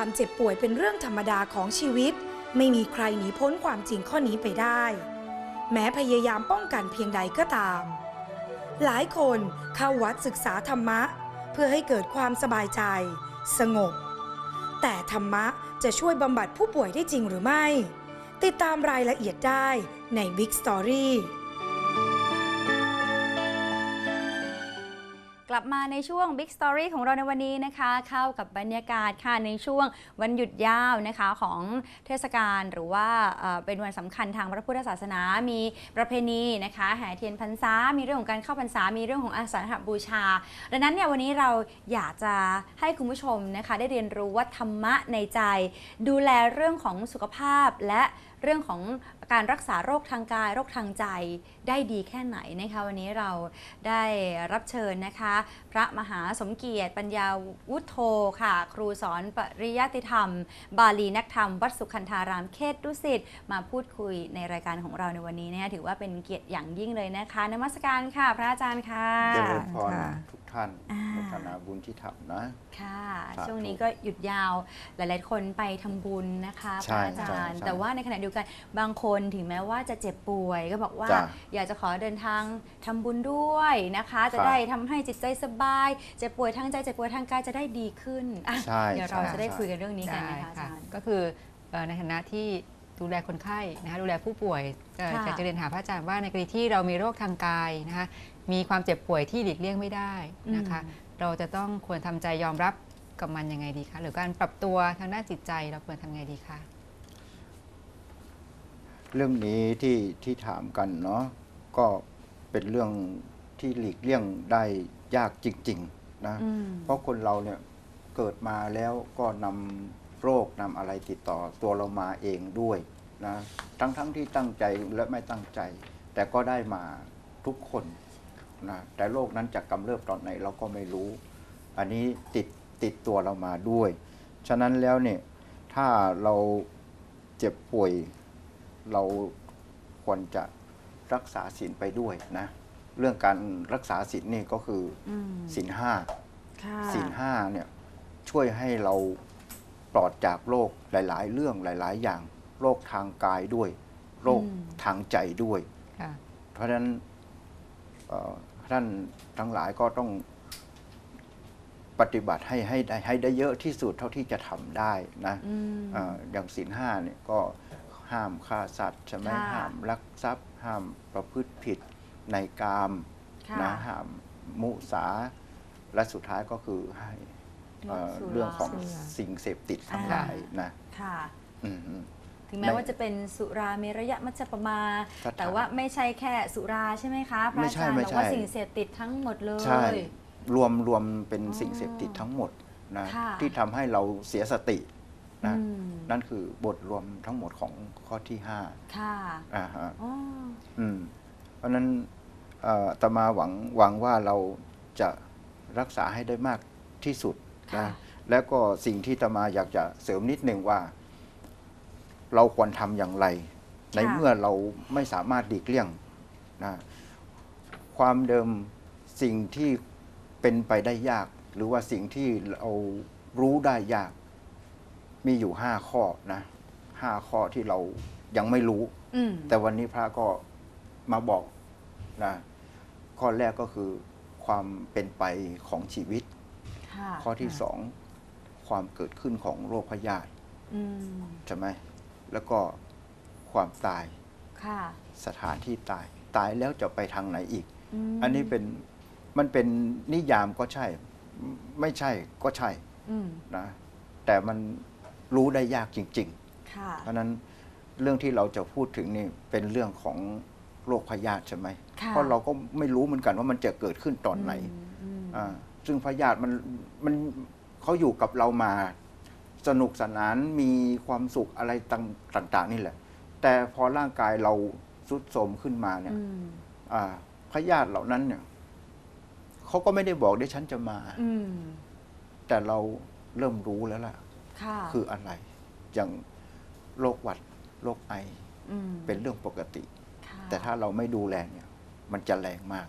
ความเจ็บป่วยเป็นเรื่องธรรมดาของชีวิต ไม่มีใครหนีพ้นความจริงข้อนี้ไปได้ แม้พยายามป้องกันเพียงใดก็ตาม หลายคนเข้าวัดศึกษาธรรมะ เพื่อให้เกิดความสบายใจ สงบ แต่ธรรมะจะช่วยบำบัดผู้ป่วยได้จริงหรือไม่ ติดตามรายละเอียดได้ใน Big Story ลับมาในช่วง Big Story ของเราในวันนี้นะคะ เข้ากับบรรยากาศค่ะในช่วงวันหยุดยาวนะคะของเทศกาลหรือว่าเป็นวันสำคัญทางพระพุทธศาสนา มีประเพณีนะคะแห่เทียนพรรษา มีเรื่องของการเข้าพรรษา มีเรื่องของอาสาหบูชา ดังนั้นเนี่ยวันนี้เราอยากจะให้คุณผู้ชมนะคะได้เรียนรู้ว่าธรรมะในใจ ดูแลเรื่องของสุขภาพและเรื่องของ การรักษาโรคทางกายโรคทางใจได้ดีแค่ไหนนะคะวันนี้เราได้รับเชิญนะคะ พระมหาสมเกียรติปัญญาวุฒโธค่ะ ครูสอนปริยัติธรรม บาลีนักธรรม วัดสุขันธารามเขตดุสิตมาพูดคุยในรายการของเราในวันนี้นะคะถือว่าเป็นเกียรติอย่างยิ่งเลยนะคะนมัสการค่ะ พระอาจารย์ค่ะเจริญพรค่ะทุกท่านอ่าพัฒนาบุญที่ทำนะค่ะสาธุช่วงนี้ก็หยุดยาวหลาย ๆ คนไปทำบุญนะคะพใช่ระอาจารย์ใช่ใช่แต่ว่าในขณะเดียวกันบางคนถึงแม้ว่าจะเจ็บป่วย ก็บอกว่า จ้ะอยากจะขอเดินทางทำบุญด้วยนะคะ จะครับได้ทำให้จิตใจสบาย เจ็บป่วยทางใจเจ็บป่วยทางกายจะได้ดีขึ้นอะใช่เดี๋ยวเราใช่จะได้ใช่ คุยกันเรื่องนี้กันได้นะคะอาค่ะจารย์ ก็คือเอ่อในฐานะที่ดูแลคนไข้นะคะดูแลผู้ป่วยเอ่อค่ะอยากจะเรียนหาพระอาจารย์ว่าในกรณีที่เรามีโรคทางกายนะคะมีความเจ็บป่วยที่หลีกเลี่ยงไม่ได้นะคะ อืม เราจะต้องควรทำใจยอมรับกับมันยังไงดีคะหรือการปรับตัวทางด้านจิตใจเราควรทำไงดีคะ เรื่องนี้ที่ที่ถามกันเนาะก็เป็นเรื่องที่หลีกเลี่ยงได้ยากจริง ๆ นะ อืม เพราะคนเราเนี่ยเกิดมาแล้วก็นำโรคนำอะไรติดต่อตัวเรามาเองด้วยนะทั้งทั้งที่ตั้งใจและไม่ตั้งใจ แต่ก็ได้มาทุกคนนะแต่โรคนั้นจะกำเริบตอนไหนเราก็ไม่รู้ อันนี้ติดติดตัวเรามาด้วย ฉะนั้นแล้วเนี่ยถ้าเราเจ็บป่วย เราควรจะรักษาศีลไปด้วยนะ เรื่องการรักษาศีลนี่ก็คืออืมศีลห้าค่ะศีลห้าเนี่ยช่วยให้เราปลอดจากโรคหลาย ๆ เรื่องหลาย ๆ อย่างโรคทางกายด้วย โรคทางใจด้วยค่ะเพราะฉะนั้นเอ่อท่านทั้งหลายก็ต้องปฏิบัติให้ให้ได้ให้ได้เยอะที่สุดเท่าที่จะทำได้นะอืมเอ่ออย่างศีลห้าเนี่ยก็ ห้ามฆ่าสัตว์ใช่ไหมค่ะห้ามลักทรัพย์ ห้ามประพฤติผิดในกามค่ะนะห้ามมุสา และสุดท้ายก็คือให้เอ่อสุราเรื่องของสุราสิ่งเสพติดทั้งอ่าหลายนะค่ะ อืม ถึงแม้ในว่าจะเป็นสุราเมรยะมัจจปมาสถานแต่ว่าไม่ใช่แค่สุราใช่ไหมคะพระไม่อาใช่จารย์ไม่บอกใช่ว่าสิ่งเสพติดทั้งหมดเลยใช่รวมรวมเป็นอ๋อสิ่งเสพติดทั้งหมดนะค่ะ ที่ทำให้เราเสียสติ นะอืมนั่นคือบทรวมทั้งหมดของข้อที่ห้าค่ะอ่าฮะอ๋ออืมเพราะฉะนั้นเอ่ออาตมาหวังหวังว่าเราจะรักษาให้ได้มากที่สุดค่ะนะแล้วก็สิ่งที่อาตมาอยากจะเสริมนิดหนึ่งว่า เราควรทำอย่างไร ในเมื่อเราไม่สามารถดีกเลี่ยงนะความเดิมสิ่งที่เป็นไปได้ยาก หรือว่าสิ่งที่เรารู้ได้ยาก มีอยู่ห้าข้อนะห้าข้อที่เรายังไม่รู้ อืมแต่วันนี้พระก็มาบอกนะข้อแรกก็คือความเป็นไปของชีวิต ค่ะข้อที่สองความเกิดขึ้นของโรคพยาธิอืมใช่ไหมแล้วก็ความตายค่ะสถานที่ตาย ตายแล้วจะไปทางไหนอีก มอันนี้เป็นมันเป็นนิยามก็ใช่ ไม่ใช่ก็ใช่ อืม นะแต่มัน รู้ได้ยากจริงๆค่ะเพราะฉะนั้นเรื่องที่เราจะพูดถึงนี่เป็นเรื่องของโรคพยาธิใช่ไหมค่ะ เพราะเราก็ไม่รู้เหมือนกันว่ามันจะเกิดขึ้นตอนไหนมอืมอ่าซึ่งพยาธิมันมันเขาอยู่กับเรามา สนุกสนานมีความสุขอะไรต่างต่างๆนี่แหละ แต่พอร่างกายเราทรุดโทรมขึ้นมาเนี่ย อืมอ่าพยาธิเหล่านั้นเนี่ยเขาก็ไม่ได้บอกได้ฉันจะมา อืม แต่เราเริ่มรู้แล้วล่ะ ค่ะคืออะไร อย่างโรคหวัดโรคไอมเป็นเรื่องปกติ ค่ะแต่ถ้าเราไม่ดูแลเนี่ย มันจะแรงมาก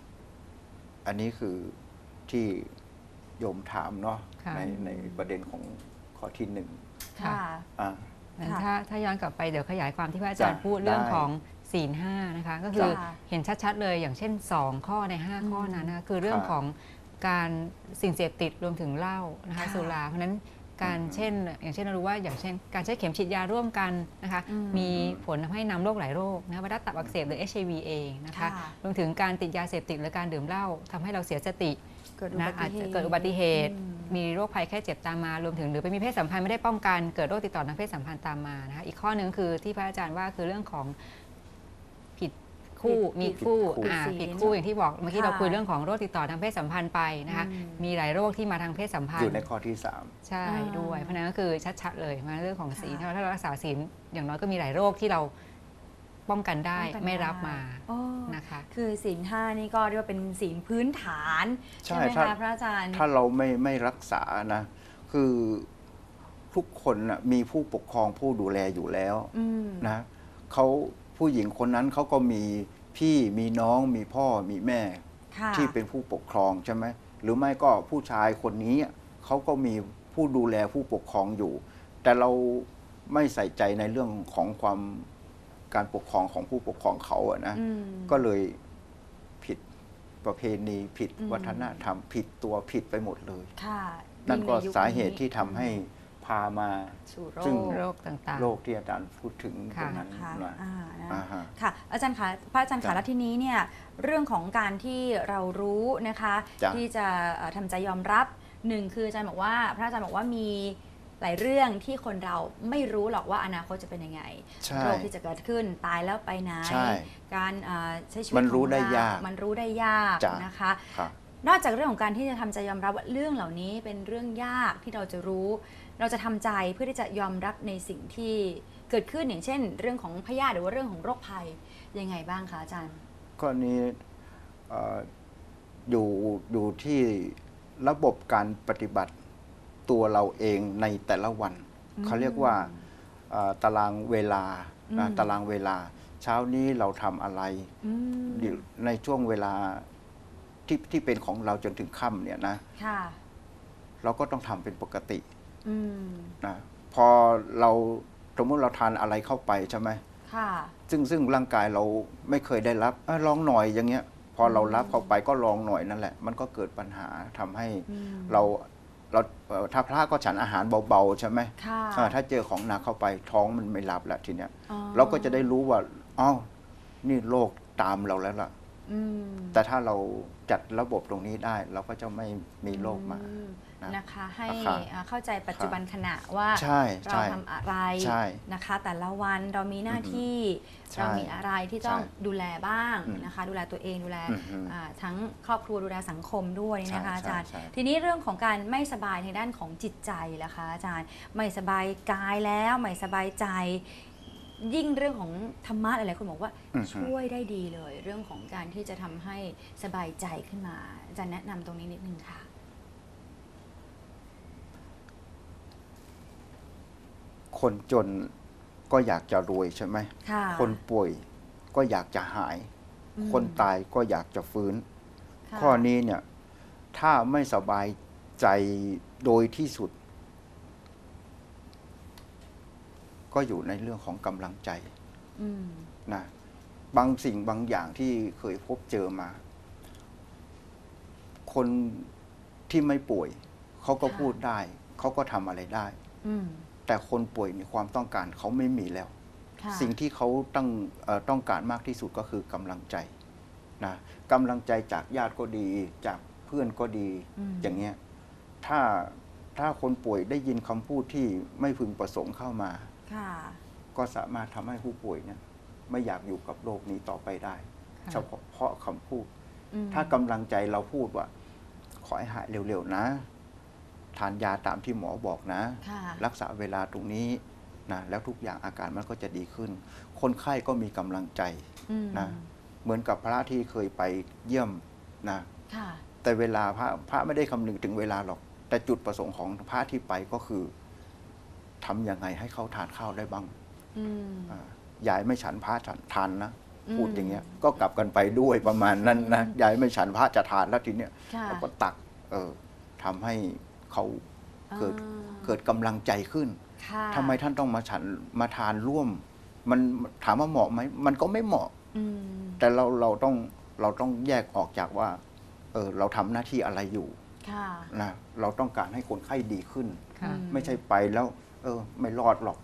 อันนี้คือที่โยมถามเนาะค่ะ ในในประเด็นของข้อที่หนึ่งค่ะ อ่า งั้นค่ะถ้าถ้าย้อนกลับไปเดี๋ยวขยายความที่พระอาจารย์จ้ะพูดเรื่องได้ของศีลห้านะคะ ก็คือค่ะเห็นชัดๆเลยอย่างเช่น 2 ข้อใน5ข้อนั้นนะคะคือเรื่องค่ะของการสิ่งเสพติดรวมถึงเหล้านะคะค่ะ สุราเพราะฉะนั้น การอืมเช่น อย่างเช่นเรารู้ว่าอย่างเช่น การใช้เข็มฉีดยาร่วมกันนะคะอืมมีผลทำให้นำโรคหลายโรคนะคะไวรัสตับอักเสบหรือ HIV เองนะคะค่ะรวมถึงการติดยาเสพติดหรือการดื่มเหล้าทำให้เราเสียสติเกิดอุนะบัอาติจเหจะตุเกิดอุบัติเหตุอืมมีโรคภัยแค่เจ็บตามมารวมถึงหรือไปมีเพศสัมพันธ์ไม่ได้ป้องกันเกิดโรคติดต่อทางเพศสัมพันธ์ตามมานะคะอีกข้อหนึ่งคือที่พระอาจารย์ว่าคือเรื่องของผิด คู่ผิดมีคู่ผิดคู่อ่าศีลผิดคู่อย่างที่บอกเมื่อกี้ค่ะเราคุยเรื่องของโรคติดต่อทางเพศสัมพันธ์ไปนะคะอืมมีหลายโรคที่มาทางเพศสัมพันอยู่ธ์ในข้อที่สามใช่อ่าด้วยเพราะฉะนั้นก็คือชัดๆเลยมาเรื่องของศีลค่ะถ้าเรารักษาศีลอย่างน้อยก็มีหลายโรคที่เราป้องกันได้ป้องกันไม่รับได้มาโอ้นะคะคือศีลห้านี่ก็เรียกว่าเป็นศีลพื้นฐานใช่ไหมถ้าคะพระอาจารย์ ถ้าเราไม่ไม่รักษานะคือทุกคนนะมีผู้ปกครองผู้ดูแลอยู่แล้วอืมนะเขา ผู้หญิงคนนั้นเขาก็มีพี่มีน้องมีพ่อมีแม่ ค่ะที่เป็นผู้ปกครองใช่ไหมหรือไม่ก็ผู้ชายคนนี้เขาก็มีผู้ดูแลผู้ปกครองอยู่ แต่เราไม่ใส่ใจในเรื่องของความการปกครองของผู้ปกครองเขาอะนะ อืม ก็เลยผิดประเพณีผิดอืม วัฒนธรรม ผิดตัวผิดไปหมดเลย ค่ะนั่นก็ยิ่งใยุคสาเหตุที่ทำให้ พามา สู่โรซึ่ง ค โรคต่างๆโรคที่อาจารย์พูดถึงตค่ะรงนั้นนะคะนะอ่านะอ่าฮะ ค่ะ อาจารย์คะพระอาจารย์จ้ะคะแล้วทีนี้เนี่ยเรื่องของการที่เรารู้นะคะ จ้ะที่จะเอ่อทำใจยอมรับหนึ่งคืออาจารย์บอกว่า พระอาจารย์บอกว่ามีหลายเรื่องที่คนเราไม่รู้หรอกว่าอนาคตจะเป็นยังไงใช่โรคที่จะเกิดขึ้นตายแล้วไปไหนใช่การเอ่อใช้ชีวิตมันรู้ของได้เยากมันรู้ได้ยากจ้ะ นะคะ ครับ นอกจากเรื่องของการที่จะทำใจยอมรับว่าเรื่องเหล่านี้เป็นเรื่องยากที่เราจะรู้ เราจะทำใจเพื่อที่จะยอมรับในสิ่งที่เกิดขึ้นอย่างเช่น เรื่องของพยาธิหรือว่าเรื่องของโรคภัยยังไงบ้างคะอาจารย์ก็นี้เอ่ออยู่อยู่ที่ระบบการปฏิบัติตัวเราเองในแต่ละวันอืมเขาเรียกว่าเอ่อตารางเวลานะอืมตารางเวลา เช้านี้เราทำอะไรอืมอยู่ในช่วงเวลา ที่ที่เป็นของเราจนถึงค่ำเนี่ยนะค่ะเราก็ต้องทำเป็นปกติอืมนะพอเราสมมติเราทานอะไรเข้าไปใช่ไหมค่ะซึ่งซึ่งร่างกายเราไม่เคยได้รับเอ้ยลองหน่อยอย่างเงี้ย พอเรารับเข้าไปก็ลองหน่อยนั่นแหละ มันก็เกิดปัญหาทำให้อืมเราเราเอ่อถ้าพระก็ฉันอาหารเบาๆใช่ไหมค่ะอ่าถ้าเจอของหนักเข้าไปท้องมันไม่รับแล้วทีเนี้ย อ๋อเราก็จะได้รู้ว่าอ้าวนี่โรคตามเราแล้วล่ะ อืมแต่ถ้าเรา จัดระบบตรงนี้ได้ เราก็จะไม่มีโรคมาอืนะนะคะให้ครับอ่าเข้าใจปัจจุบันขณะว่าใช่เราใช่ทำอะไรใช่นะคะ แต่ละวันเรามีหน้าที่ใช่เรามีอะไรที่ต้องใช่ดูแลบ้างอืมนะคะ ดูแลตัวเองดูแลอือฮึอ่าทั้งครอบครัวดูแลสังคมด้วยนะคะใช่อาจารย์ใช่ใช่ทีนี้เรื่องของการไม่สบายในด้านของจิตใจล่ะคะอาจารย์ไม่สบายกายแล้วไม่สบายใจ ยิ่งเรื่องของธรรมะหลายๆคนบอกว่าอือฮึ ช่วยได้ดีเลย เรื่องของการที่จะทำให้สบายใจขึ้นมาอาจารย์แนะนำตรงนี้นิดนึงค่ะ คนจนก็อยากจะรวยใช่ไหม ค่ะคนป่วยก็อยากจะหาย อืมคนตายก็อยากจะฟื้นค่ะข้อนี้เนี่ย ถ้าไม่สบายใจโดยที่สุด ก็อยู่ในเรื่องของกำลังใจอืมนะบางสิ่งบางอย่างที่เคยพบเจอมา คนที่ไม่ป่วย เขาก็ค่ะพูดได้ เขาก็ทำอะไรได้ อืมแต่คนป่วยมีความต้องการเขาไม่มีแล้ว ค่ะสิ่งที่เขาต้องเออต้องการมากที่สุดก็คือกำลังใจนะกำลังใจจากญาติก็ดี จากเพื่อนก็ดี มอย่างเงี้ยถ้าถ้าคนป่วยได้ยินคำพูดที่ไม่พึงประสงค์เข้ามาค่ะ ก็สามารถทำให้ผู้ป่วยเนี่ยไม่อยากอยู่กับโรคนี้ต่อไปได้ค่ะเฉพาะเพราะคำพูดอืมถ้ากำลังใจเราพูดว่า ขอให้หายเร็วๆนะ ทานยาตามที่หมอบอกนะค่ะรักษาเวลาตรงนี้นะแล้วทุกอย่างอาการมันก็จะดีขึ้น คนไข้ก็มีกำลังใจอืมนะเหมือนกับพระที่เคยไปเยี่ยมนะค่ะแต่เวลาพระพระไม่ได้คำนึงถึงเวลาหรอก แต่จุดประสงค์ของพระที่ไปก็คือ ทำยังไงให้เขาทานข้าวได้บ้างอืม อ่ายายไม่ฉันพระฉันทานนะ อืมพูดอย่างเงี้ย ก็กลับกันไปด้วยประมาณนั้นนะยายไม่ฉันพระจะทานแล้วทีเนี้ยค่ะเราก็ตักเออทำให้เขา เกิด อ่าเกิดกำลังใจขึ้นค่ะทำไมท่านต้องมาฉันมาทานร่วม มันถามว่าเหมาะไหมมันก็ไม่เหมาะ อืมแต่เราเราต้องเราต้องแยกออกจากว่าเออเราทำหน้าที่อะไรอยู่ค่ะ นะเราต้องการให้คนไข้ดีขึ้น ค่ะ อืไม่ใช่ไปแล้ว เออ ไม่รอดหรอก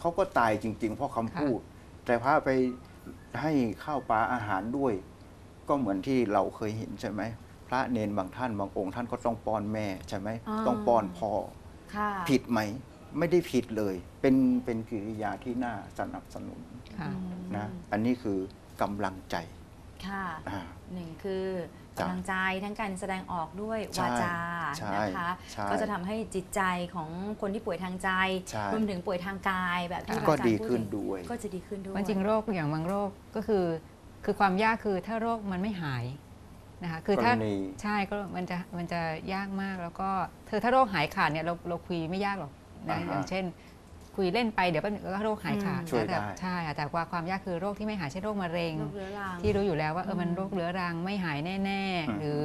เขาก็ตายจริง ๆ เพราะคำพูด แต่พระไปให้ข้าวปลาอาหารด้วย ก็เหมือนที่เราเคยเห็นใช่ไหมพระเนนบางท่านบางองค์ท่านก็ต้องป้อนแม่ใช่ไหมอ่า ต้องป้อนพ่อ ค่ะผิดไหม ไม่ได้ผิดเลย เป็นเป็นกิริยาที่น่าสนับสนุนค่ะ อืมนะ อันนี้คือกำลังใจค่ะ อ่า หนึ่งคือจ้ะ กำลังใจทั้งการแสดงออกด้วยใช่วาจาใช่นะคะใช่ก็จะทำให้จิตใจของคนที่ป่วยทางใจใช่รวมถึงป่วยทางกายแบบที่ก็อาจารย์ดีพูขึ้นถึงด้วยก็จะดีขึ้นด้วยมันจริงโรคอย่างบางโรคก็คือ คือความยากคือถ้าโรคมันไม่หายนะคะคือกรถ้าณีใช่ก็มันจะมันจะยากมากแล้วก็เธอถ้าโรคหายขาดเนี่ยเราเราคุยไม่ยากหรอกนะอ่าฮะอย่างเช่น คุยเล่นไปเดี๋ยวแป๊บนึงก็โรคหายขาดช่วยแต่ได้ใช่ค่ะแต่ว่าความยากคือโรคที่ไม่หายเช่นโรคมะเร็ง โรคเรื้อรัง ที่รู้อยู่แล้วว่าเออมันอืมโรคเรื้อรังไม่หายแน่อืม ๆ หรือ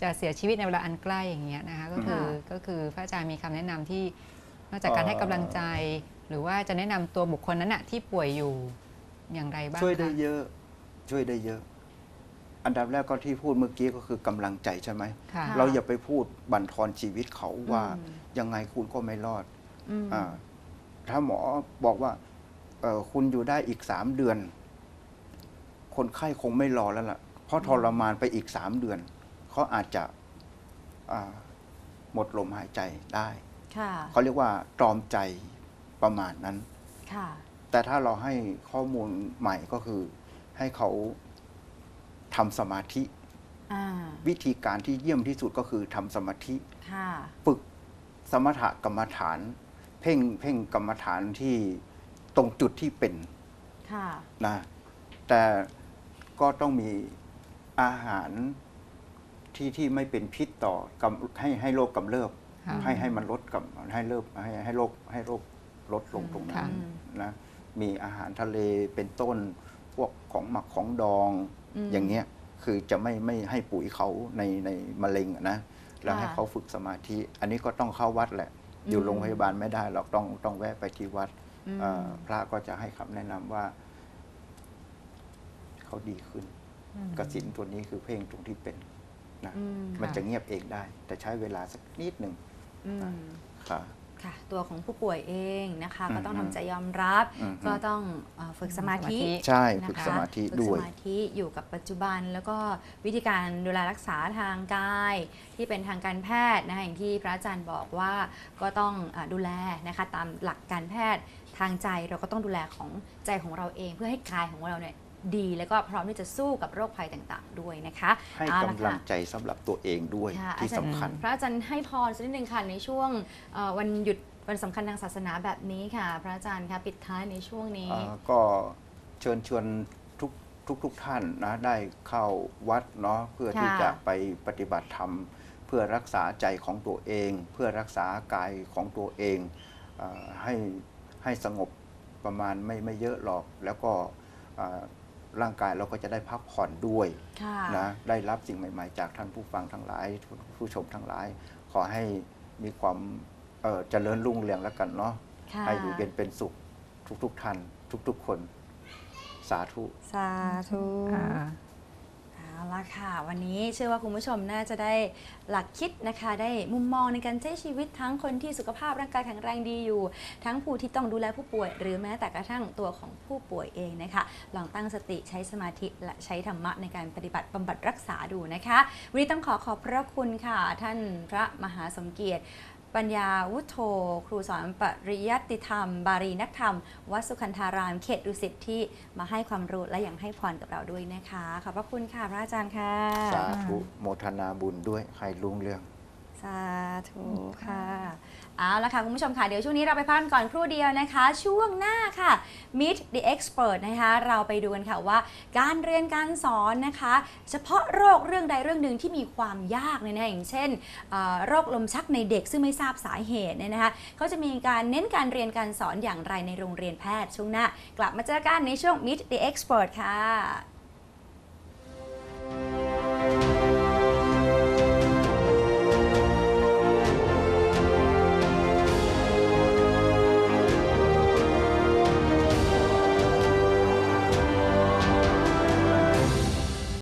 จะเสียชีวิตในเวลาอันใกล้อย่างเงี้ยนะคะก็คือค่ะก็คือพระอาจารย์มีคำแนะนำที่นอกจากการให้กำลังใจ หรือว่าจะแนะนำตัวบุคคลนั้นน่ะที่ป่วยอยู่อย่างไรบ้างช่วยได้คะเยอะ ช่วยได้เยอะ อันดับแรกก็ที่พูดเมื่อกี้ก็คือกำลังใจใช่ไหม ค่ะค่ะเราอย่าไปพูดบั่นทอนชีวิตเขาว่าอืมยังไงคุณก็ไม่รอดอืม อ่า ถ้าหมอบอกว่าเอ่อคุณอยู่ได้อีกสามเดือน คนไข้คงไม่รอแล้วล่ะ เพราะทรมานไปอีกสามเดือน เขาอาจจะอ่าหมดลมหายใจได้ค่ะเขาเรียกว่าตรอมใจประมาณนั้นค่ะแต่ถ้าเราให้ข้อมูลใหม่ก็คือ ให้เขาทำสมาธิอ่าวิธีการที่เยี่ยมที่สุดก็คือทำสมาธิค่ะฝึกสมถกรรมฐาน เพ่งเพ่งกรรมฐานที่ตรงจุดที่เป็นค่ะนะแต่ก็ต้องมีอาหารที่ที่ไม่เป็นพิษต่อกำให้ให้โรคกำเริบค่ะให้ให้มันลดกับให้เลิกให้ให้โรคให้โรคลดลงตรงนั้ค่ะนนะมีอาหารทะเลเป็นต้นพวกของหมักของดองอืมอย่างเงี้ยคือจะไม่ไม่ให้ปุ๋ยเขาในในมะเร็งอะนะแล้วค่ะให้เขาฝึกสมาธิ อันนี้ก็ต้องเข้าวัดแหละ อยู่อืมโรงพยาบาลไม่ได้หรอกต้องต้องแวะไปที่วัดอืมเอ่อพระก็จะให้คำแนะนำว่า เขาดีขึ้นอืมกสินตัวนี้คือเพลงตรงที่เป็นนะอืมมันจะเงียบเองได้ แต่ใช้เวลาสักนิดหนึ่งอืมค่ะ ค่ะตัวของผู้ป่วยเองนะคะอืมก็ต้องทำใจยอมรับ อืม ก็ต้องเอ่อฝึกสมาธิสมาธิใช่นะคะฝึกสมาธิฝึกด้วยสมาธิอยู่กับปัจจุบัน แล้วก็วิธีการดูแลรักษาทางกาย ที่เป็นทางการแพทย์นะคะอย่างที่พระอาจารย์บอกว่าก็ต้องอาดูแลนะคะตามหลักการแพทย์ทางใจเราก็ต้องดูแลของใจของเราเอง เพื่อให้กายของเราเนี่ย ดีแล้วก็พร้อมที่จะสู้กับโรคภัยต่างๆ ด้วยนะคะให้เอาละกำลังค่ะใจสำหรับตัวเองด้วยค่ะที่อาจารย์ สำคัญ พระอาจารย์ให้พรสักนิดนึงค่ะในช่วงเอ่อวันหยุดวันสำคัญทางศาสนาแบบนี้ค่ะ พระอาจารย์คะปิดท้ายในช่วงนี้ อ่าก็เชิญชวนทุกทุกทุกท่านนะได้เข้าวัดเนาะเพื่อที่ค่ะจะไปปฏิบัติธรรม เพื่อรักษาใจของตัวเอง เพื่อรักษากายของตัวเองอาให้ให้สงบประมาณไม่ไม่เยอะหรอก แล้วก็อ่า ร่างกายเราก็จะได้พักผ่อนด้วยค่ะนะได้รับสิ่งใหม่ ๆ จากท่านผู้ฟังทั้งหลายผู้ผู้ชมทั้งหลาย ขอให้มีความเอ่อเจริญรุ่งเรืองแล้วกันเนาะค่ะให้อยู่เย็นเป็นสุขทุกๆท่านทุก ๆ คน สาธุ สาธุอ่าเอา ละค่ะ วันนี้เชื่อว่าคุณผู้ชมน่าจะได้หลักคิดนะคะ ได้มุมมองในการใช้ชีวิตทั้งคนที่สุขภาพร่างกายแข็งแรงดีอยู่ ทั้งผู้ที่ต้องดูแลผู้ป่วย หรือแม้แต่กระทั่งตัวของผู้ป่วยเองนะคะ ลองตั้งสติใช้สมาธิและใช้ธรรมะในการปฏิบัติบำบัดรักษาดูนะคะ วันนี้ต้องขอขอบพระคุณค่ะ ท่านพระมหาสมเกียรติ ปัญญาวุฒโธ ครูสอนปริยัติธรรม บารีนักธรรม วัดสุขันธารามเขตดุสิตที่มาให้ความรู้และยังให้พรกับเราด้วยนะคะ ขอบพระคุณค่ะพระอาจารย์ค่ะ สาธุโมทนาบุญด้วยให้รุ่งเรือง สาธุค่ะ เอาละค่ะ คุณผู้ชมค่ะ เดี๋ยวช่วงนี้เราไปพักกันก่อนครู่เดียวนะคะ ช่วงหน้าค่ะ Meet the Expert นะคะ เราไปดูกันค่ะว่า การเรียนการสอนนะคะ เฉพาะโรคเรื่องใดเรื่องหนึ่งที่มีความยากเนี่ยนะอย่างเช่นโรคลมชักในเด็กซึ่งไม่ทราบสาเหตุเนี่ยนะคะเขาจะมีการเน้นการเรียนการสอนอย่างไรในโรงเรียนแพทย์ช่วงหน้ากลับมาเจอกันในช่วง Meet the Expert ค่ะ